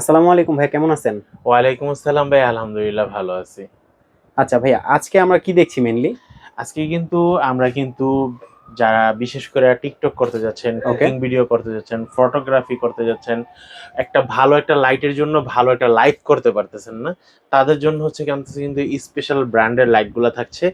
আসসালামু আলাইকুম ভাই কেমন আছেন? ওয়ালাইকুম আসসালাম ভাই আলহামদুলিল্লাহ ভালো আছি। আচ্ছা ভাইয়া আজকে আমরা কি দেখছি মেনলি আজকে কিন্তু আমরা কিন্তু যারা বিশেষ করে টিকটক করতে যাচ্ছেন কুকিং ভিডিও করতে যাচ্ছেন ফটোগ্রাফি করতে যাচ্ছেন একটা ভালো একটা লাইটের জন্য ভালো একটা লাইট করতে পারতেছেন না তাদের জন্য হচ্ছে কি কিন্তু স্পেশাল ব্র্যান্ডের লাইটগুলো থাকছে।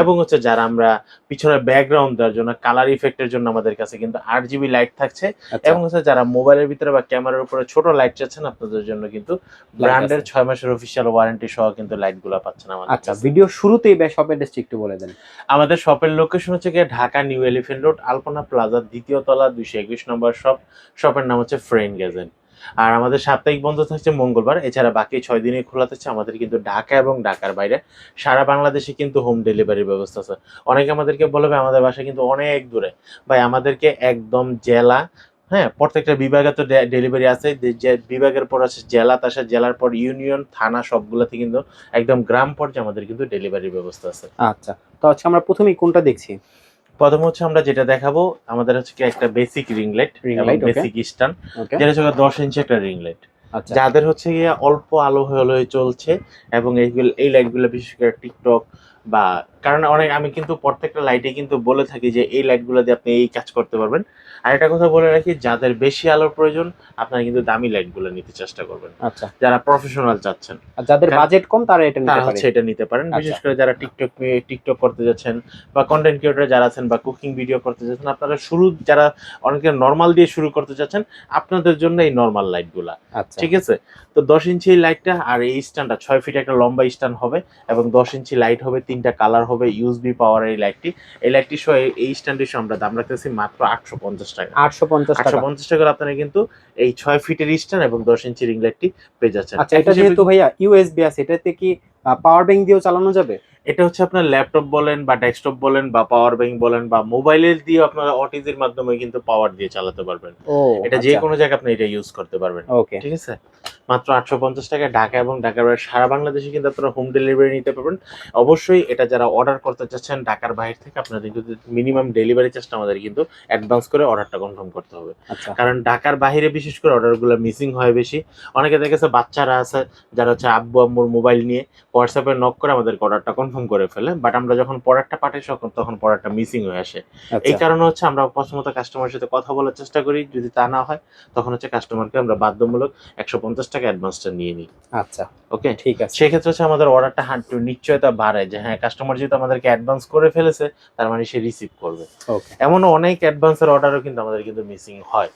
এবং হচ্ছে যারা আমরা পিছনে ব্যাকগ্রাউন্ড দেওয়ার জন্য কালার ইফেক্টের জন্য আমাদের কাছে কিন্তু আট জিবি লাইট থাকছে। আচ্ছা। এবং হচ্ছে যারা মোবাইলের ভিতরে বা ক্যামেরার উপরে ছোট লাইট চাচ্ছেন আপনাদের জন্য কিন্তু ব্র্যান্ডের ছয় মাসের অফিসিয়াল ওয়ারেন্টি সহ কিন্তু লাইটগুলো পাচ্ছেন আমাদের আচ্ছা ভিডিও শুরুতেই শপের ড্রেসটি একটু বলে দেন। আমাদের শপের লোকেশন হচ্ছে গিয়ে Dhaka new elephant road Alpana প্লাজার দ্বিতীয় তলা, দুইশো একুশ নম্বর শপ শপের নাম হচ্ছে ফ্রেন্ড গ্যাজেন আর আমাদের সাপ্তাহিক বন্ধ থাকছে মঙ্গলবার, এছাড়া বাকি ছয় দিনে খোলা থাকছে আমাদের কিন্তু ঢাকা এবং ঢাকার বাইরে। সারা বাংলাদেশে কিন্তু হোম ডেলিভারির ব্যবস্থা আছে। অনেকে আমাদেরকে বলবে আমাদের বাসা কিন্তু অনেক দূরে। ভাই, আমাদেরকে একদম জেলা হ্যাঁ প্রত্যেকটা বিভাগে তো ডেলিভারি আছে। যে- বিভাগের পর আছে জেলা তাছাড়া জেলার পর ইউনিয়ন থানা সবগুলোতে কিন্তু একদম গ্রাম পর্যায়ে আমাদের কিন্তু ডেলিভারির ব্যবস্থা আছে। আচ্ছা তো আজকে আমরা প্রথমেই কোনটা দেখছি? প্রথম হচ্ছে আমরা যেটা দেখাবো আমাদের হচ্ছে কি একটা বেসিক রিংলেট. বেসিক ইস্টার্ন যেটা হচ্ছে দশ ইঞ্চি একটা রিং লাইট আচ্ছা। যাদের হচ্ছে গিয়ে অল্প আলো হয়ে চলছে এবং এইগুলো এই লাইটগুলো বিশেষ করে টিকটক বা কারণ অনেক আমি কিন্তু প্রত্যেকটা লাইটে কিন্তু বলে থাকি যে এই লাইটগুলো দিয়ে আপনি এই কাজ করতে পারবেন। আর একটা কথা বলে রাখি যাদের বেশি আলোর প্রয়োজন আপনারা কিন্তু দামি লাইটগুলো নিতে চেষ্টা করবেন। আচ্ছা। যারা প্রফেশনাল চাচ্ছেন। আর যাদের বাজেট কম তারা এটা নিতে তারা পারে। এটা নিতে পারেন। আচ্ছা। বিশেষ করে যারা টিকটক টিকটক করতে যাচ্ছেন বা কন্টেন্ট ক্রিয়েটর যারা আছেন বা কুকিং ভিডিও করতে যাচ্ছেন আপনারা শুরু যারা অনেকে নর্মাল দিয়ে শুরু করতে যাচ্ছেন আপনাদের জন্য এই নর্মাল লাইটগুলা আচ্ছা। ঠিক আছে? তো দশ ইঞ্চি এই লাইটটা আর এই স্ট্যান্ডটা ছয় ফিট একটা লম্বা স্ট্যান্ড হবে এবং দশ ইঞ্চি লাইট হবে তিনটা কালার হবে ইউএসবি পাওয়ার এই লাইটটি এই লাইটটি সহ এই- এই স্ট্যান্ডের সহ আমরা দাম রাখতেছি মাত্র আটশো পঞ্চাশ টাকা। আটশো পঞ্চাশ আটশো টাকা পঞ্চাশ টাকা আপনারা কিন্তু এই ছয় ফিটের স্ট্যান্ড এবং দশ ইঞ্চি রিং লাইটটি পেয়ে যাচ্ছেন। আচ্ছা এটা যেহেতু ভাইয়া ইউএসবি আছে এটাতে কি পাওয়ার ব্যাংক দিয়েও চালানো যাবে? এটা হচ্ছে আপনার ল্যাপটপ বলেন বা ডেস্কটপ বলেন বা পাওয়ার ব্যাংক বলেন বা মোবাইলের দিয়ে আপনারা অটিজির মাধ্যমে কিন্তু পাওয়ার দিয়ে চালাতে পারবেন। এটা যে কোনো জায়গায় আপনি এটা ইউজ করতে পারবেন। ওকে ঠিক আছে? মাত্র আটশো পঞ্চাশ টাকা ঢাকা এবং ঢাকার বাইরে সারা বাংলাদেশে কিন্তু আপনারা হোম ডেলিভারি নিতে পারবেন। অবশ্যই এটা যারা অর্ডার করতে চাচ্ছেন ঢাকার বাইরে থেকে আপনাদের কিন্তু মিনিমাম ডেলিভারি চার্জটা আমাদের কিন্তু অ্যাডভান্স করে অর্ডারটা কনফার্ম করতে হবে। আচ্ছা। কারণ ঢাকার বাইরে বিশেষ করে অর্ডারগুলো মিসিং হয় বেশি। অনেকে দেখেছে বাচ্চারা আছে যারা হচ্ছে আব্বু আম্মুর মোবাইল নিয়ে হোয়াটসঅ্যাপে নক করে আমাদের অর্ডারটা কনফার্ম করে ফেলে বাট আমরা যখন প্রোডাক্টটা পাঠাই তখন তখন প্রোডাক্টটা মিসিং হয়ে আসে। এই আচ্ছা কারণে হচ্ছে আমরা প্রথমত কাস্টমারের সাথে কথা বলার চেষ্টা করি যদি তা না হয় তখন হচ্ছে কাস্টমারকে আমরা বাধ্যমূলক একশো পঞ্চাশ টাকা অ্যাডভান্সটা নিয়ে নিই। আচ্ছা। ওকে ঠিক আছে। সেক্ষেত্রে হচ্ছে আমাদের অর্ডারটা হাঁটু নিশ্চয়তা বাড়ে যে হ্যাঁ কাস্টমার যেহেতু আমাদেরকে অ্যাডভান্স করে ফেলেছে তার মানে সে রিসিভ করবে। এমনও অনেক অ্যাডভান্সের অর্ডারও কিন্তু আমাদের কিন্তু মিসিং হয়।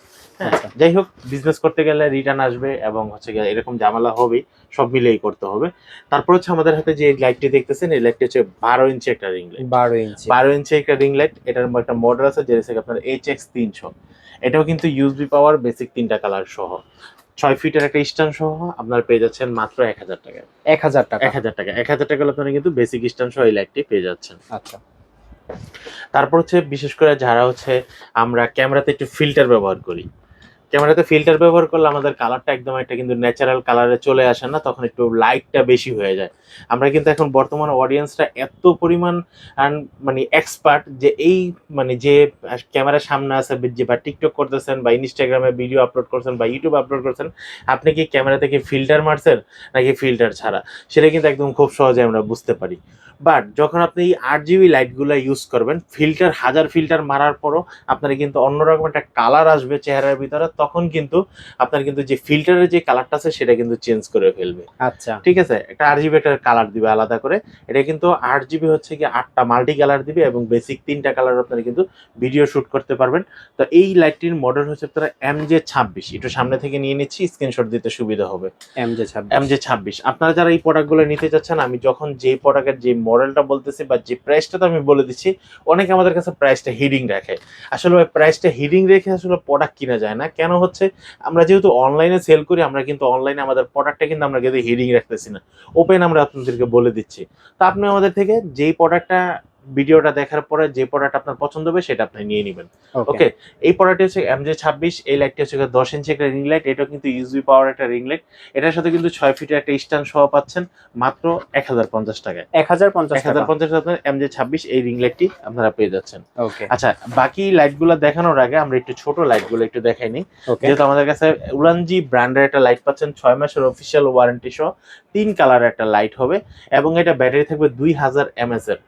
যাই হোক বিজনেস করতে গেলে রিটার্ন আসবে এবং হচ্ছে এরকম ঝামেলা হবেই সব মিলেই করতে হবে। তারপর হচ্ছে আমাদের হাতে যে লাইটটি দেখতেছেন এই লাইটটি হচ্ছে বারো ইঞ্চি একটা রিং লাইট বারো ইঞ্চি বারো ইঞ্চি একটা রিং লাইট এটার একটা মডেল আছে যেটা আপনার এইচ এক্স তিনশো। এটাও কিন্তু ইউএসবি পাওয়ার বেসিক তিনটা কালার সহ। ছয় ফিটের একটা স্ট্যান্ড সহ আপনার পেয়ে যাচ্ছেন মাত্র এক হাজার টাকা। এক হাজার টাকা। এক হাজার টাকা। এক হাজার টাকা আপনারা কিন্তু বেসিক স্ট্যান্ড সহ এই লাইটটি পেয়ে যাচ্ছেন। আচ্ছা। তারপর হচ্ছে বিশেষ করে যারা হচ্ছে আমরা ক্যামেরাতে একটু ফিল্টার ব্যবহার করি ক্যামেরাতে ফিল্টার ব্যবহার করলে আমাদের কালারটা একদম একটা কিন্তু ন্যাচারাল কালারে চলে আসে না, তখন একটু লাইটটা বেশি হয়ে যায়। আমরা কিন্তু এখন বর্তমানে অডিয়েন্সটা এত পরিমাণ মানে এক্সপার্ট যে এই মানে যে ক্যামেরার সামনে আছে, যে বা টিকটক করতেছেন বা ইনস্টাগ্রামে ভিডিও আপলোড করছেন বা ইউটিউব আপলোড করছেন, আপনি কি ক্যামেরা থেকে ফিল্টার মারছেন নাকি ফিল্টার ছাড়া? সেটা কিন্তু একদম খুব সহজে আমরা বুঝতে পারি। বাট যখন আপনি এই আট জিবি লাইটগুলো ইউজ করবেন ফিল্টার হাজার ফিল্টার মারার পরও আপনার কিন্তু অন্যরকম একটা কালার আসবে চেহারার ভিতরে তখন কিন্তু আপনার কিন্তু যে ফিল্টারের যে কালারটা আছে সেটা কিন্তু চেঞ্জ করে ফেলবে। আচ্ছা। ঠিক আছে? একটা আর জিবি একটা কালার দিবে আলাদা করে। এটা কিন্তু আট জিবি হচ্ছে কি আটটা মাল্টি কালার দিবে এবং বেসিক তিনটা কালার আপনারা কিন্তু ভিডিও শুট করতে পারবেন। তো এই লাইটটির মডেল হচ্ছে আপনারা এম জে ছাব্বিশ। একটু সামনে থেকে নিয়ে নিচ্ছি স্ক্রিনশট দিতে সুবিধা হবে। এম জে ছাব্বিশ। এম জে ছাব্বিশ। আপনারা যারা এই প্রোডাক্টগুলো নিতে চাচ্ছেন আমি যখন যে প্রোডাক্টের যে মডেলটা বলতেছি বা যে প্রাইসটা তো আমি বলে দিচ্ছি অনেকে আমাদের কাছে প্রাইসটা হিডিং রাখে। আসলে প্রাইসটা হিডিং রেখে আসলে প্রোডাক্ট কিনা যায় না। কেন? হচ্ছে? আমরা যেহেতু অনলাইনে সেল করি, আমরা কিন্তু অনলাইনে আমাদের প্রোডাক্টটা কিন্তু আমরা কিন্তু হিডিং রাখতেছি না। ওপেন আমরা আপনাদেরকে বলে দিচ্ছি। তা আপনি আমাদের থেকে যেই প্রোডাক্টটা ভিডিওটা দেখার পরে যে প্রোডাক্ট আপনার পছন্দ হবে সেটা আপনি নিয়ে নেবেন। ওকে এই প্রোডাক্টটি হচ্ছে এমজে ছাব্বিশ এই লাইটটি হচ্ছে দশ ইঞ্চি একটা রিং লাইট এটা কিন্তু ইউজবি পাওয়ার একটা রিং লাইট এটার সাথে কিন্তু ছয় ফিটের একটা স্ট্যান্ড সহ পাচ্ছেন মাত্র এক হাজার পঞ্চাশ টাকায়। এক হাজার পঞ্চাশ হাজার পঞ্চাশ আপনার এমজে ছাব্বিশ এই রিং লাইটটি আপনারা পেয়ে যাচ্ছেন। ওকে আচ্ছা বাকি লাইটগুলো দেখানোর আগে আমরা একটু ছোট লাইটগুলো একটু দেখাই নিই। যেহেতু আমাদের কাছে উলানজি ব্র্যান্ডের একটা লাইট পাচ্ছেন ছয় মাসের অফিসিয়াল ওয়ারেন্টি সহ তিন কালারের একটা লাইট হবে এবং এটা ব্যাটারি থাকবে দুই হাজার এমএস এর।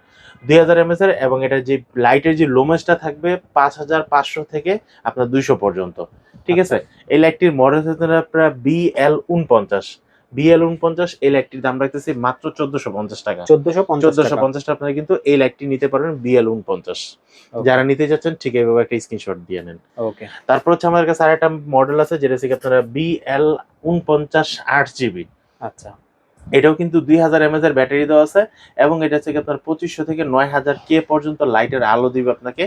দুই হাজার এমএস এর এবং এটা যে লাইটের যে লোমেসটা থাকবে পাঁচ হাজার পাঁচশো থেকে আপনার দুইশো পর্যন্ত। ঠিক আছে? এই লাইটটির মডেল হচ্ছে আপনার বিএল উনপঞ্চাশ। বিএল উনপঞ্চাশ এই লাইটটির দাম রাখতেছি মাত্র চোদ্দশো পঞ্চাশ টাকা। চোদ্দশো চোদ্দশো পঞ্চাশ আপনারা কিন্তু এই লাইটটি নিতে পারবেন বিএল উনপঞ্চাশ। যারা নিতে চাচ্ছেন ঠিক এইভাবে একটা স্ক্রিনশট দিয়ে নেন। ওকে তারপর হচ্ছে আমাদের কাছে আরেকটা মডেল আছে যেটা হচ্ছে কি আপনারা বিএল উনপঞ্চাশ আট জিবি আচ্ছা। এটাও কিন্তু দুই হাজার এমএজ এর ব্যাটারি দেওয়া আছে এবং এটা হচ্ছে আপনার পঁচিশশো থেকে নয় হাজার কে পর্যন্ত লাইটের আলো দিবে আপনাকে।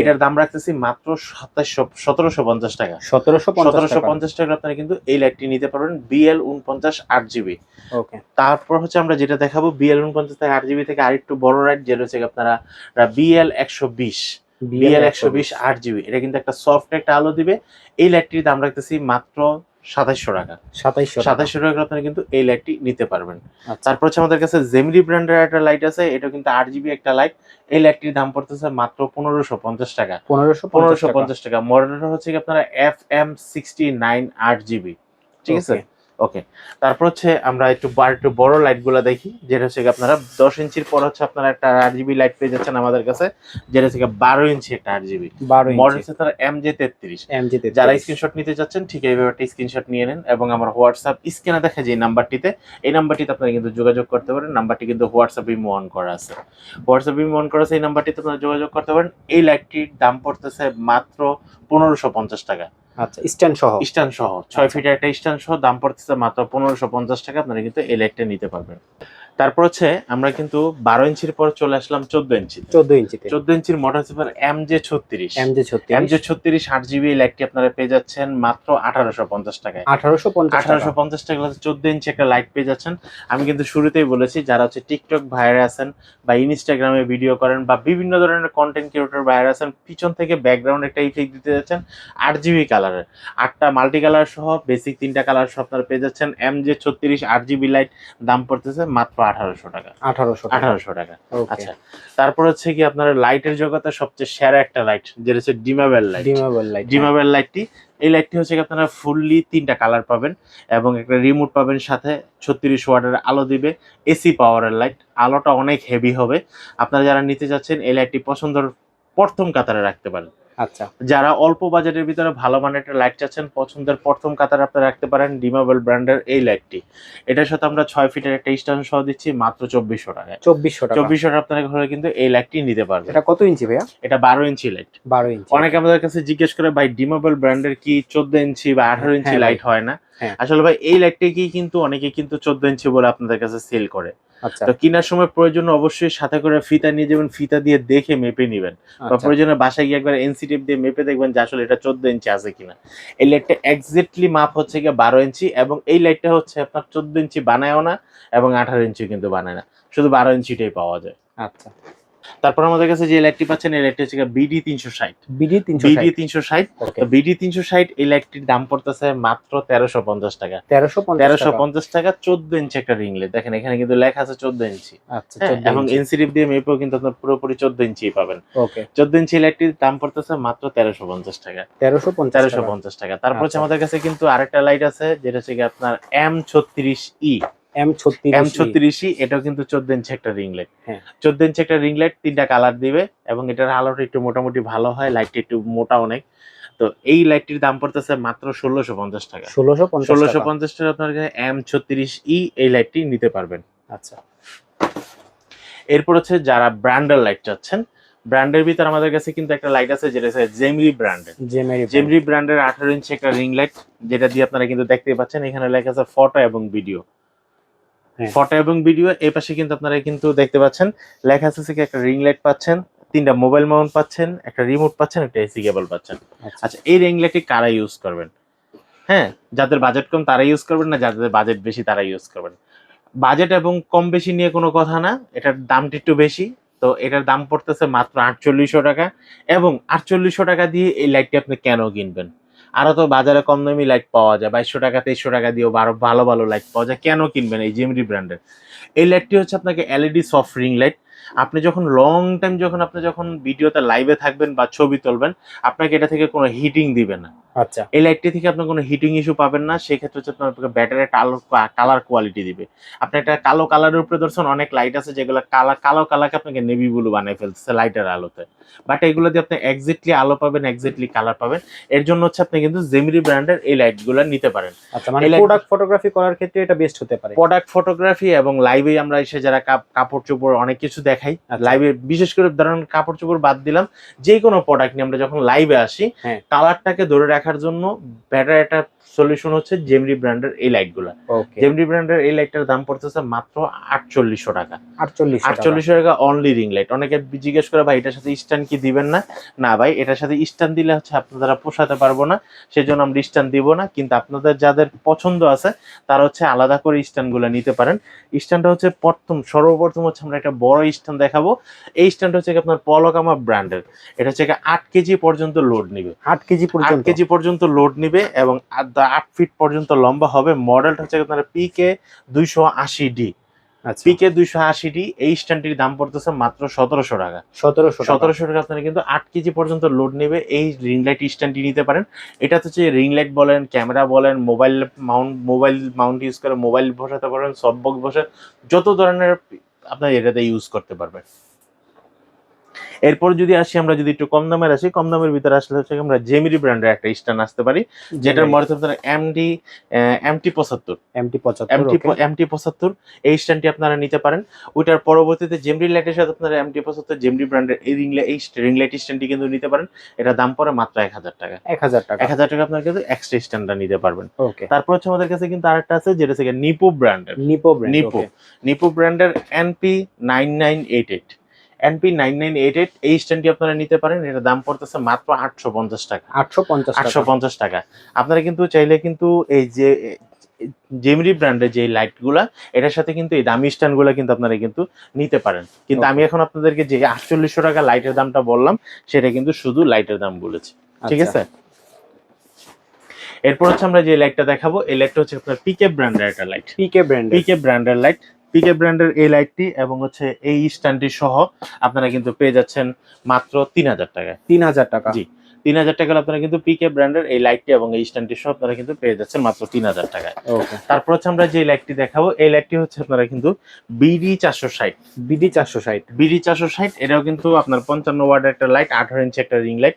এটার দাম রাখতেছি মাত্র সাতাশশো সতেরোশো পঞ্চাশ টাকা। সতেরোশো সতেরোশো পঞ্চাশ টাকা আপনারা কিন্তু এই লাইটটি নিতে পারবেন বিএল উনপঞ্চাশ আট জিবি তারপর হচ্ছে আমরা যেটা দেখাবো বিএল উনপঞ্চাশ থেকে আট জিবি থেকে আরেকটু বড় রাইট যেটা হচ্ছে আপনারা বিএল একশো বিশ। বিএল একশো বিশ। আট জিবি এটা কিন্তু একটা সফট একটা আলো দিবে। এই লাইটটির দাম রাখতেছি মাত্র সাতাইশশো টাকা। সাতাইশশো সাতাইশশো টাকা আপনারা কিন্তু এই লাইটটি নিতে পারবেন। আচ্ছা। তারপর হচ্ছে আমাদের কাছে জেমরি ব্র্যান্ডের একটা লাইট আছে এটা কিন্তু আট জিবি একটা লাইট এই লাইটটির দাম পড়তেছে মাত্র পনেরোশো পঞ্চাশ টাকা। পনেরোশো পনেরোশো পঞ্চাশ টাকা। মডেলটা হচ্ছে কি আপনারা এফ এম সিক্সটি নাইন আট জিবি ঠিক আছে? ওকে তারপর হচ্ছে আমরা একটু বার একটু বড় লাইটগুলা দেখি যেটা হচ্ছে আপনারা দশ ইঞ্চির পর হচ্ছে আপনারা একটা আট জিবি লাইট পেয়ে যাচ্ছেন আমাদের কাছে যেটা হচ্ছে বারো ইঞ্চি একটা আট জিবি বারো মডেল হচ্ছে তারা এম জে তেত্রিশ। এমজিতে যারা স্ক্রিনশট নিতে চাচ্ছেন ঠিক এইভাবে একটা স্ক্রিনশট নিয়ে নেন এবং আমার হোয়াটসঅ্যাপ স্ক্রিনে দেখা যে নাম্বারটিতে এই নাম্বারটিতে আপনারা কিন্তু যোগাযোগ করতে পারেন নাম্বারটি কিন্তু হোয়াটসঅ্যাপ ইমো অন করা আছে। হোয়াটসঅ্যাপ ইমো অন করা আছে এই নাম্বারটিতে আপনারা যোগাযোগ করতে পারেন। এই লাইটটির দাম পড়তেছে মাত্র পনেরোশো পঞ্চাশ টাকা। আচ্ছা স্ট্যান্ড সহ স্ট্যান্ড সহ ছয় আচ্ছা। ফিটের একটা স্ট্যান্ড সহ দাম পড়তেছে মাত্র পনেরোশো পঞ্চাশ টাকা আপনারা কিন্তু এই লাইটটা নিতে পারবেন তারপর হচ্ছে আমরা কিন্তু বারো ইঞ্চির পর চলে আসলাম চোদ্দ ইঞ্চি চোদ্দ ইঞ্চি চোদ্দ ইঞ্চির মডেল হচ্ছে এম জে ছত্রিশ। এম ছত্রিশ। এম জে ছত্রিশ আট জিবি লাইটটি আপনারা পেয়ে যাচ্ছেন মাত্র আঠারোশো পঞ্চাশ টাকায়। আঠারোশো পঞ্চাশ আঠারোশো পঞ্চাশ টাকা চোদ্দ ইঞ্চি একটা লাইট পেয়ে যাচ্ছেন। আমি কিন্তু শুরুতেই বলেছি যারা হচ্ছে টিকটক ভাইরে আছেন বা ইনস্টাগ্রামে ভিডিও করেন বা বিভিন্ন ধরনের কন্টেন্ট ক্রিয়েটর ভাইরে আছেন পিছন থেকে ব্যাকগ্রাউন্ড একটা ইফেক্ট দিতে যাচ্ছেন আট জিবি কালারের আটটা মাল্টি কালার সহ বেসিক তিনটা কালার সহ আপনারা পেয়ে যাচ্ছেন এম জে ছত্রিশ আট জিবি লাইট দাম পড়তেছে মাত্র আঠারোশো টাকা। আঠারোশো আঠারোশো টাকা। আচ্ছা তারপর হচ্ছে কি আপনার লাইটের জগতে সবচেয়ে সেরা একটা লাইট যেটা হচ্ছে ডিমাবেল লাইট ডিমেবল লাইট ডিমাবেল লাইটটি এই লাইটটি হচ্ছে কি আপনারা ফুললি তিনটা কালার পাবেন এবং একটা রিমোট পাবেন সাথে ছত্রিশ ওয়াটের আলো দিবে এসি পাওয়ারের লাইট আলোটা অনেক হেভি হবে। আপনারা যারা নিতে যাচ্ছেন এই লাইটটি পছন্দের প্রথম কাতারে রাখতে পারেন। আচ্ছা। যারা অল্প বাজেটের ভিতরে ভালো মানের একটা লাইট চাচ্ছেন পছন্দের প্রথম কাতারে আপনারা রাখতে পারেন ডিমাবেল ব্র্যান্ডের এই লাইটটি এটার সাথে আমরা ছয় ফিটের একটা স্ট্যান্ড সহ দিচ্ছি মাত্র চব্বিশশো টাকায়। চব্বিশশো টাকা। চব্বিশশো টাকা আপনারা ঘরে কিন্তু এই লাইটটি নিতে পারবেন। এটা কত ইঞ্চি ভাইয়া? এটা বারো ইঞ্চি লাইট বারো ইঞ্চি। অনেকে আমাদের কাছে জিজ্ঞেস করে ভাই ডিমাবল ব্র্যান্ডের কি চোদ্দ ইঞ্চি বা আঠারো ইঞ্চি হ্যাঁ লাইট হয় না? হ্যাঁ। আসলে ভাই এই লাইটটাকে কিন্তু অনেকে কিন্তু চোদ্দ ইঞ্চি বলে আপনাদের কাছে সেল করে। তো কেনার সময় প্রয়োজন অবশ্যই সাথে করে ফিতা নিয়ে যাবেন ফিতা দিয়ে দেখে মেপে নেবেন। বা আচ্ছা। প্রয়োজনে বাসায় গিয়ে একবার এনসিটিভ টেপ দিয়ে মেপে দেখবেন যে আসলে এটা চোদ্দ ইঞ্চি আছে কিনা। এই লাইটটা এক্স্যাক্টলি মাপ হচ্ছে গিয়ে বারো ইঞ্চি এবং এই লাইটটা হচ্ছে আপনার চোদ্দ ইঞ্চি বানায়ও না এবং আঠারো ইঞ্চি কিন্তু বানায় না। শুধু বারো ইঞ্চিটাই পাওয়া যায়। আচ্ছা। তারপর আমাদের কাছে যে লাইটটি পাচ্ছেন এই লাইটটি হচ্ছে বিডি তিনশো ষাট। বিডি তিনশো বিডি তিনশো ষাট। বিডি তিনশো ষাট এই লাইটটির দাম পড়তেছে মাত্র তেরোশো পঞ্চাশ টাকা। তেরোশো তেরোশো টাকা। পঞ্চাশ টাকা চোদ্দ ইঞ্চি একটা রিং লাইট দেখেন এখানে কিন্তু লেখা আছে চোদ্দ ইঞ্চি আচ্ছা হ্যাঁ, 14 এবং। এনসিডিপ দিয়ে মেপেও কিন্তু আপনার পুরোপুরি চোদ্দ ইঞ্চি পাবেন। ওকে চোদ্দ ইঞ্চি লাইটটির দাম পড়তেছে মাত্র তেরোশো পঞ্চাশ টাকা। তেরোশো তেরোশো টাকা। পঞ্চাশ টাকা। তারপর হচ্ছে আচ্ছা। আমাদের কাছে কিন্তু আরেকটা লাইট আছে যেটা হচ্ছে আপনার এম ছত্রিশ ই এম ছত্রিশ এম ছত্রিশ ই এটাও কিন্তু চোদ্দ ইঞ্চি একটা রিং লাইট হ্যাঁ। চোদ্দ ইঞ্চি একটা রিং লাইট তিনটা কালার দিবে এবং এটার আলোটা একটু মোটামুটি ভালো হয় লাইটটা একটু মোটা অনেক তো এই লাইটটির দাম পড়তেছে মাত্র ষোলোশো পঞ্চাশ টাকা। ষোলোশো ষোলোশো পঞ্চাশ টাকা আপনার এম ছত্রিশ ই এই লাইটটি নিতে পারবেন। আচ্ছা। এরপর হচ্ছে যারা ব্র্যান্ডের লাইট চাচ্ছেন ব্র্যান্ডের ভিতর আমাদের কাছে কিন্তু একটা লাইট আছে যেটা হচ্ছে জেমরি ব্র্যান্ডের জেমরি ব্র্যান্ডের আঠারো ইঞ্চি একটা রিং লাইট যেটা দিয়ে আপনারা কিন্তু দেখতে পাচ্ছেন এখানে লেখা আছে ফটো এবং ভিডিও। ফটো এবং ভিডিও এই পাশে কিন্তু আপনারা কিন্তু দেখতে পাচ্ছেন লেখা আছে কি একটা রিং লাইট পাচ্ছেন তিনটা মোবাইল মাউন্ট পাচ্ছেন একটা রিমোট পাচ্ছেন একটা এসি কেবল পাচ্ছেন। আচ্ছা। আচ্ছা এই রিং লাইটটি কারা ইউজ করবেন? হ্যাঁ যাদের বাজেট কম তারা ইউজ করবেন না যাদের বাজেট বেশি তারা ইউজ করবেন। বাজেট এবং কম বেশি নিয়ে কোনো কথা না এটার দামটা একটু বেশি তো এটার দাম পড়তেছে মাত্র আটচল্লিশশো টাকা এবং আটচল্লিশশো টাকা দিয়ে এই লাইটটি আপনি কেন কিনবেন? আরও তো বাজারে কম দামি লাইট পাওয়া যায়। বাইশশো টাকা, তেইশশো টাকা দিয়েও আরও ভালো ভালো লাইট পাওয়া যায়। কেন কিনবেন এই জিএমডি ব্র্যান্ডের এই লাইটটি হচ্ছে আপনাকে এলইডি সফট রিং লাইট আপনি যখন লং টাইম যখন, আপনি যখন ভিডিওতে লাইভে থাকবেন বা ছবি তুলবেন, আপনাকে এটা থেকে কোনো হিটিং দিবে না। আচ্ছা। এই লাইটটি থেকে আপনি কোনো হিটিং ইস্যু পাবেন না হচ্ছে আপনার ব্যাটারি আলো কালার কোয়ালিটি দিবে। আপনি একটা কালো কালারের উপরে ধরছেন অনেক লাইট আছে যেগুলো কালা কালো কালারকে আপনাকে নেভি ব্লু বানিয়ে ফেলতেছে লাইটের আলোতে। বাট এগুলো দিয়ে আপনি এক্স্যাক্টলি আলো পাবেন এক্স্যাক্টলি কালার পাবেন। এর জন্য হচ্ছে আপনি কিন্তু জেমিরি ব্র্যান্ডের এই লাইটগুলো নিতে পারেন। আচ্ছা মানে প্রোডাক্ট ফটোগ্রাফি করার ক্ষেত্রে এটা বেস্ট হতে পারে। প্রোডাক্ট ফটোগ্রাফি এবং লাইভে আমরা এসে যারা কাপ- কাপড় চোপড় অনেক কিছু দেখাই আচ্ছা। লাইভে বিশেষ করে ধরেন কাপড় চোপড় বাদ দিলাম যে কোনো প্রোডাক্ট নিয়ে আমরা যখন লাইভে আসি হ্যাঁ। কালারটাকে ধরে রাখার জন্য বেটার একটা সলিউশন হচ্ছে জেমরি ব্র্যান্ডের এই লাইটগুলো জেমরি ব্র্যান্ডের এই লাইটটার দাম পড়তেছে মাত্র আটচল্লিশশো টাকা। আটচল্লিশ আটচল্লিশশো টাকা অনলি রিং লাইট অনেকে জিজ্ঞেস করে ভাই এটার সাথে স্ট্যান্ড কি দিবেন না? না ভাই এটার সাথে স্ট্যান্ড দিলে হচ্ছে আপনারা পোষাতে পারব না সেজন্য আমরা স্ট্যান্ড দিব না। কিন্তু আপনাদের যাদের পছন্দ আছে তারা হচ্ছে আলাদা করে স্ট্যান্ডগুলো নিতে পারেন। স্ট্যান্ডটা হচ্ছে প্রথম সর্বপ্রথম হচ্ছে আমরা একটা বড় স্ট্যান্ড দেখাবো। এই স্ট্যান্ড হচ্ছে আপনার পলকামা ব্র্যান্ডের এটা হচ্ছে আট কেজি পর্যন্ত লোড নিবে। আট কেজি আট পর্যন্ত কেজি পর্যন্ত লোড নিবে এবং আট- ফিট পর্যন্ত লম্বা হবে। মডেলটা হচ্ছে আপনার পিকে দুইশো আশি ডি আচ্ছা। পিকে দুইশো আশি ডি এই স্ট্যান্ডটির দাম পড়তেছে মাত্র সতেরোশো টাকা। সতেরোশো সতেরোশো টাকা আপনারা কিন্তু আট কেজি পর্যন্ত লোড নেবে এই রিং লাইট স্ট্যান্ডটি নিতে পারেন। এটা হচ্ছে রিং লাইট বলেন ক্যামেরা বলেন mobile mount mobile mount use করে মোবাইল বসাতে পারেন সফটবক্স বসে যত ধরনের আপনার এটাতে ইউজ করতে পারবেন। এরপর যদি আসি আমরা যদি একটু কম দামের আসি কম দামের ভিতরে আসলে হচ্ছে আমরা জেমিরি ব্র্যান্ডের একটা স্ট্যান্ড আসতে পারি যেটার মডেল আপনার এমডি এমটি পঁচাত্তর। এমটি পঁচাত্তর এমটি পঁচাত্তর এই স্ট্যান্ডটি আপনারা নিতে পারেন। ওইটার পরবর্তীতে জেমরি লাইটের সাথে আপনারা এমটি পঁচাত্তর জেমরি ব্র্যান্ডের এই রিং এই রিং লাইট স্ট্যান্ডটি কিন্তু নিতে পারেন। এটা দাম পড়ে মাত্র এক হাজার টাকা। এক হাজার টাকা। এক হাজার টাকা আপনার কাছে এক্সট্রা স্ট্যান্ডটা নিতে পারবেন। ওকে তারপর হচ্ছে আমাদের কাছে কিন্তু আরেকটা আছে যেটা হচ্ছে নিপো ব্র্যান্ডের নিপো নিপো নিপো ব্র্যান্ডের NP nine nine eight eight NP nine nine eight eight এই স্ট্যান্ডটি আপনারা নিতে পারেন। এটা দাম পড়তেছে মাত্র আটশো পঞ্চাশ টাকা। আটশো পঞ্চাশ আটশো পঞ্চাশ টাকা। আপনারা কিন্তু চাইলে কিন্তু এই যে জেমরি ব্র্যান্ডের যে লাইটগুলা এটার সাথে কিন্তু এই দামি স্ট্যান্ডগুলো কিন্তু আপনারা কিন্তু নিতে পারেন। কিন্তু আমি এখন আপনাদেরকে যে আটচল্লিশশো টাকা লাইটের দামটা বললাম সেটা কিন্তু শুধু লাইটের দাম বলেছি। ঠিক আচ্ছা। আছে? এরপর হচ্ছে আমরা যে লাইটটা দেখাবো এই লাইটটা হচ্ছে আপনার পিকে ব্র্যান্ডের একটা লাইট পিকে ব্র্যান্ড পিকে ব্র্যান্ডের লাইট পিকে ব্র্যান্ডের এই লাইটটি এবং হচ্ছে এই স্ট্যান্ডটি সহ আপনারা কিন্তু পেয়ে যাচ্ছেন মাত্র তিন হাজার টাকায়। তিন হাজার টাকা। জি। তিন হাজার টাকা আপনারা কিন্তু পিকে ব্র্যান্ডের এই লাইটটি এবং এই স্ট্যান্ডটি সহ আপনারা কিন্তু পেয়ে যাচ্ছেন মাত্র তিন হাজার টাকায়। ওকে তারপর হচ্ছে আমরা যে লাইটটি দেখাবো এই লাইটটি হচ্ছে আপনারা কিন্তু বিডি চারশো ষাট। বিডি চারশো ষাট। বিডি চারশো ষাট এটাও কিন্তু আপনার পঞ্চান্ন ওয়ার্ডের একটা লাইট আঠারো ইঞ্চি একটা রিং লাইট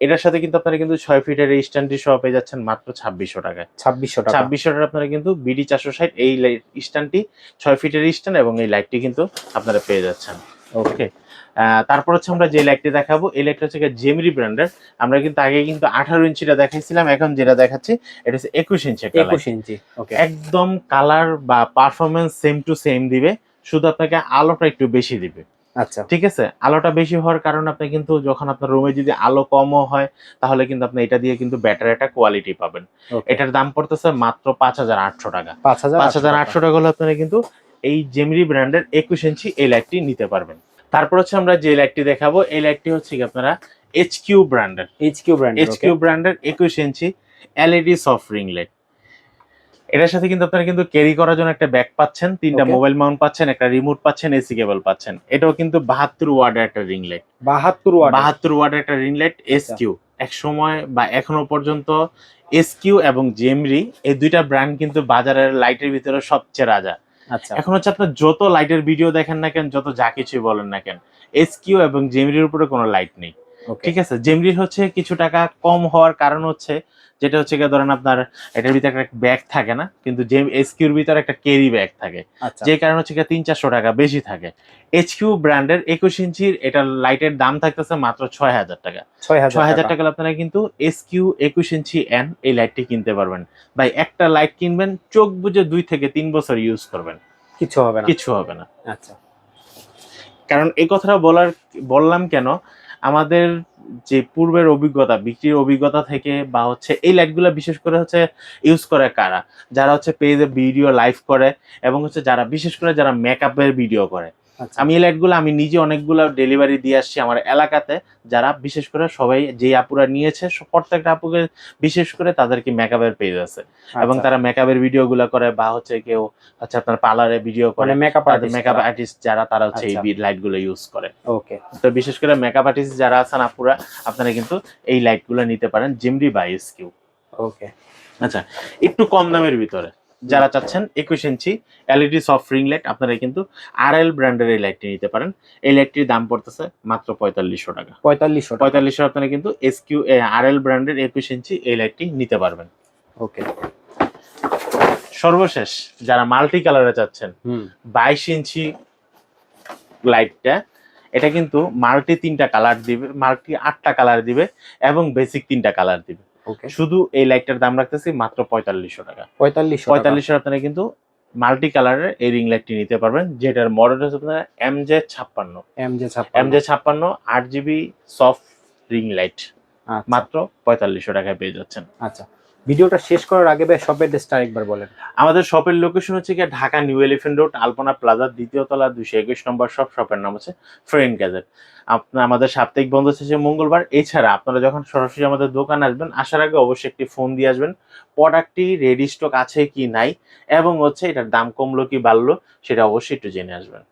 এটার সাথে কিন্তু আপনারা কিন্তু ছয় ফিটের এই স্ট্যান্ডটি সহ পেয়ে যাচ্ছেন মাত্র ছাব্বিশশো টাকায়। ছাব্বিশশো টাকা। ছাব্বিশশো টাকা আপনারা কিন্তু বিডি চারশো ষাট এই লাইট স্ট্যান্ডটি ছয় ফিটের স্ট্যান্ড এবং এই লাইটটি কিন্তু আপনারা পেয়ে যাচ্ছেন। ওকে তারপর হচ্ছে আমরা যে লাইটটি দেখাবো এই লাইটটা হচ্ছে জেমরি ব্র্যান্ডের আমরা কিন্তু আগে কিন্তু আঠারো ইঞ্চিটা দেখাইছিলাম এখন যেটা দেখাচ্ছি এটা হচ্ছে একুশ ইঞ্চি একুশ ইঞ্চি ওকে একদম কালার বা পারফরমেন্স সেম টু সেম দিবে শুধু আপনাকে আলোটা একটু বেশি দিবে। আচ্ছা। ঠিক আছে? আলোটা বেশি হওয়ার কারণে আপনি কিন্তু যখন আপনার রুমে যদি আলো কমও হয় তাহলে কিন্তু আপনি এটা দিয়ে কিন্তু বেটার একটা কোয়ালিটি পাবেন। এটার দাম পড়তেছে মাত্র পাঁচ হাজার আটশো টাকা। পাঁচ হাজার পাঁচ হাজার আটশো টাকা হলে আপনারা কিন্তু এই জেমরি ব্র্যান্ডের একুশ ইঞ্চি এই লাইটটি নিতে পারবেন। তারপর হচ্ছে আমরা যে লাইটটি দেখাবো এই লাইটটি হচ্ছে কি আপনারা? এইচ কিউ ব্র্যান্ডের H Q brand H Q ব্র্যান্ডের একুশ ইঞ্চি এলইডি সফট রিং লাইট এটার সাথে কিন্তু আপনারা কিন্তু ক্যারি করার জন্য একটা ব্যাগ পাচ্ছেন তিনটা মোবাইল মাউন্ট পাচ্ছেন একটা রিমোট পাচ্ছেন এসি কেবল পাচ্ছেন। এটাও কিন্তু বাহাত্তর ওয়ার্ডের একটা রিং লাইট বাহাত্তর ওয়াট বাহাত্তর ওয়ার্ডের একটা রিং লাইট এস কিউ এক সময় বা এখনও পর্যন্ত এস কিউ এবং জেমরি এই দুইটা ব্র্যান্ড কিন্তু বাজারের লাইটের ভিতরে সবচেয়ে রাজা। আচ্ছা। এখন হচ্ছে আপনার যত লাইটের ভিডিও দেখেন না কেন যত যা কিছুই বলেন না কেন এস কিউ এবং জেমরির উপরে কোনো লাইট নেই। ঠিক আছে জেমরির হচ্ছে কিছু টাকা কম হওয়ার কারণ হচ্ছে যেটা হচ্ছে ধরেন আপনার এটার ভিতরে একটা ব্যাগ থাকে না কিন্তু জেম এস কিউর ভিতরে একটা ক্যারি ব্যাগ থাকে। আচ্ছা। যে কারণ হচ্ছে তিন চারশো টাকা বেশি থাকে। এইচ কিউ ব্র্যান্ডের একুশ ইঞ্চির এটার লাইটের দাম থাকতেছে মাত্র ছয় হাজার টাকা। ছয় হাজার টাকা। আপনারা কিন্তু এস কিউ একুশ ইঞ্চি এন এই লাইটটি কিনতে পারবেন। ভাই একটা লাইট কিনবেন চোখ বুঝে দুই থেকে তিন বছর ইউজ করবেন। কিছু হবে না। কিছু হবে না। আচ্ছা। কারণ এই কথাটা বলার বললাম কেন? আমাদের যে পূর্বের অভিজ্ঞতা, বিক্রির অভিজ্ঞতা থেকে বা হচ্ছে এই লাইটগুলো বিশেষ করে হচ্ছে ইউজ করে কারা? যারা হচ্ছে পেজে ভিডিও লাইভ করে এবং হচ্ছে যারা, বিশেষ করে যারা মেকআপের ভিডিও করে। আমি এই লাইটগুলো আমি নিজে অনেকগুলো ডেলিভারি দিয়ে আসছি আমার এলাকাতে যারা বিশেষ করে সবাই যে আপুরা নিয়েছে প্রত্যেকটা আপুকে বিশেষ করে তাদেরকে মেকআপের পেজ আছে। এবং আচ্ছা। তারা মেকআপের ভিডিও গুলো করে বা হচ্ছে কেউ হচ্ছে আপনার পার্লারে ভিডিও করে। মেকআপ মেকআপ আর্টিস্ট যারা তারা হচ্ছে এই আচ্ছা। লাইটগুলো ইউজ করে। ওকে তো বিশেষ করে মেকআপ আর্টিস্ট যারা আছেন আপুরা আপনারা কিন্তু এই লাইটগুলো নিতে পারেন জিমরি বাই এসকিউ। ওকে আচ্ছা একটু কম দামের ভিতরে। যারা চাচ্ছেন একুশ ইঞ্চি এলইডি সফট রিং লাইট আপনারা কিন্তু আর এল ব্র্যান্ডের এই লাইটটি নিতে পারেন। এই লাইটটির দাম পড়তেছে মাত্র পঁয়তাল্লিশশো টাকা। পঁয়তাল্লিশশো পঁয়তাল্লিশশো আপনারা কিন্তু এসকিউ আর এল ব্র্যান্ডের একুশ ইঞ্চি এই লাইটটি নিতে পারবেন। ওকে। সর্বশেষ যারা মাল্টি কালারে চাচ্ছেন বাইশ ইঞ্চি লাইটটা এটা কিন্তু মাল্টি তিনটা কালার দিবে মাল্টি আটটা কালার দিবে এবং বেসিক তিনটা কালার দিবে। শুধু এই লাইটটার দাম রাখতেছি মাত্র পঁয়তাল্লিশশো টাকা। পঁয়তাল্লিশ পঁয়তাল্লিশশো আপনারা কিন্তু মাল্টি কালারের এই রিং লাইটটি নিতে পারবেন যেটার মডেল হচ্ছে আপনারা এম জে ছাপ্পান্ন। এম জে ছাপ্পান্ন। এম জে ছাপ্পান্ন আট জিবি সফট রিং লাইট মাত্র মাত্র পঁয়তাল্লিশশো টাকায় পেয়ে যাচ্ছেন। আচ্ছা। ভিডিওটা শেষ করার আগে ভাই শপের ড্রেসটা আরেকবার বলেন। আমাদের শপের লোকেশন হচ্ছে কি Dhaka new elephant road, Alpana প্লাজার দ্বিতীয় তলা দুশো একুশ নম্বর শপ শপের নাম হচ্ছে ফ্রেন্ড গ্যাজেট আপনার আমাদের সাপ্তাহিক বন্ধ শেষে মঙ্গলবার। এছাড়া আপনারা যখন সরাসরি আমাদের দোকান আসবেন, আসার আগে অবশ্যই একটি ফোন দিয়ে আসবেন প্রোডাক্টটি রেডি স্টক আছে কি নাই, এবং হচ্ছে এটার দাম কমলো কি বাড়লো, সেটা অবশ্যই একটু জেনে আসবেন।